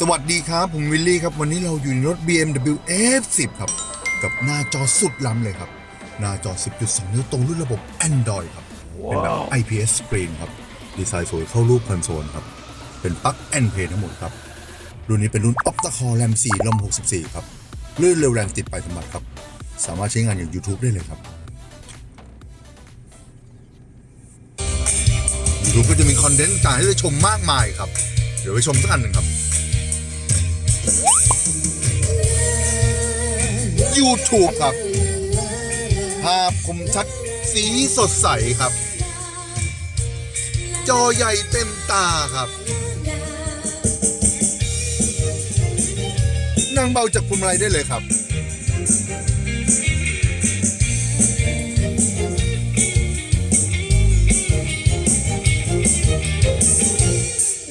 สวัสดีครับ ผมวิลลี่ครับ วันนี้เราอยู่ในรถ BMW F10 ครับ กับหน้าจอสุดล้ำเลยครับ หน้าจอ 10.2 นิ้วตรงรุ่นระบบ Android ครับ เป็นแบบ IPS screen ครับ ดีไซน์สวยเข้ารูปคอนโซลครับ เป็นปลั๊ก N Play ทั้งหมดครับ รุ่นนี้เป็นรุ่น Octa Core RAM 4 ROM 64 ครับลื่นเร็วแรงติดไปสมัครครับ สามารถใช้งานอย่าง YouTube ได้เลยครับ YouTube ก็จะมีคอนเทนต์ต่างๆให้ได้ชมมากมายครับ เดี๋ยวไปชมสักอันหนึ่งครับ YouTube ครับ ภาพคมชัดสีสดใสครับ จอใหญ่เต็มตาครับนั่งเบาจากพวงมาลัยได้เลยครับ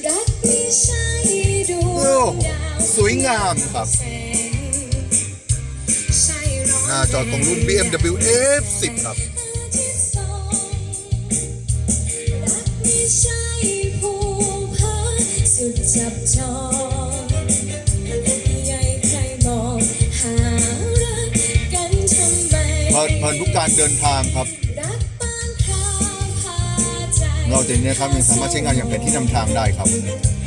รักไม่ใช่ดวโอ้งดาวสวยงามครับ 5 จอดตรงรุ่น BMW F10 ครับเพื่อนเพื่อนทุกการเดินทางครับ รัราวพาเราจะเนี่ยครับยังสามารถใช้งานอย่างเป็นที่นำทางได้ครับเ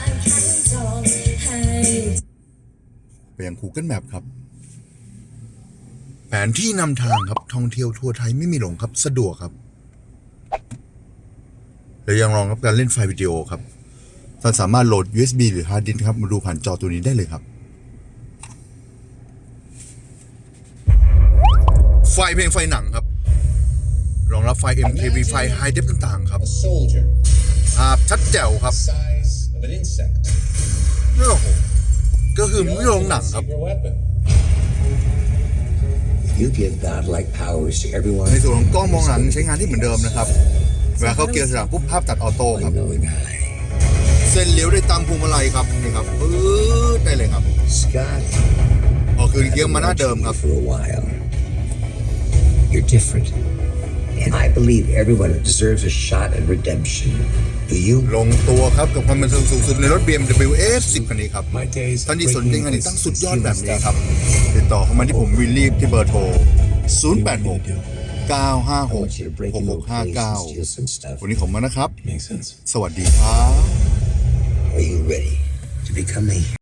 างครั้ปยัง Google Map ครับ แผนที่นำทางครับท่องเที่ยวทั่วไทยไม่มีหลงครับสะดวกครับ และยังรองรับการเล่นไฟล์วิดีโอครับท่านสามารถโหลด USB หรือ Hard Disk ครับมาดูผ่านจอตัวนี้ได้เลยครับ ไฟล์เพลงไฟล์หนังครับ รองรับไฟล์ MKV ไฟล์ High Def ต่างๆครับ A soldier, ภาพชัดแจ๋วครับ size of an insect. โอ้โหก็คือไม่ลงหนังครับ Secret weapon. You give godlike powers to everyone. ในส่วนของกล้องมองหลังใช้งานที่เหมือนเดิมนะครับ เวลาเข้าเกียร์สนามปุ๊บภาพตัดออโต้ครับ I know a guy. เส้นเลี้ยวได้ตามพวงมาลัยครับนี่ครับปื๊ดได้เลยครับ Scott, พอคืนเกียร์มาหน้าเดิมครับ for a while. You're different. And I believe everyone deserves a shot at redemption. Do you? ลงตัวครับกับความบันเทิงสูงสุดในรถ BMW F10 คันนี้ครับ My days ท่านที่สนใจงานติดตั้งสุดยอดแบบนี้ครับ ติดต่อเข้ามาที่ผมวิลลี่ที่เบอร์โทร 086 956 I want you to break into a place and steal 6659 some stuff. วันนี้ผมมานะครับ makes sense. สวัสดีครับ Are you ready to become me?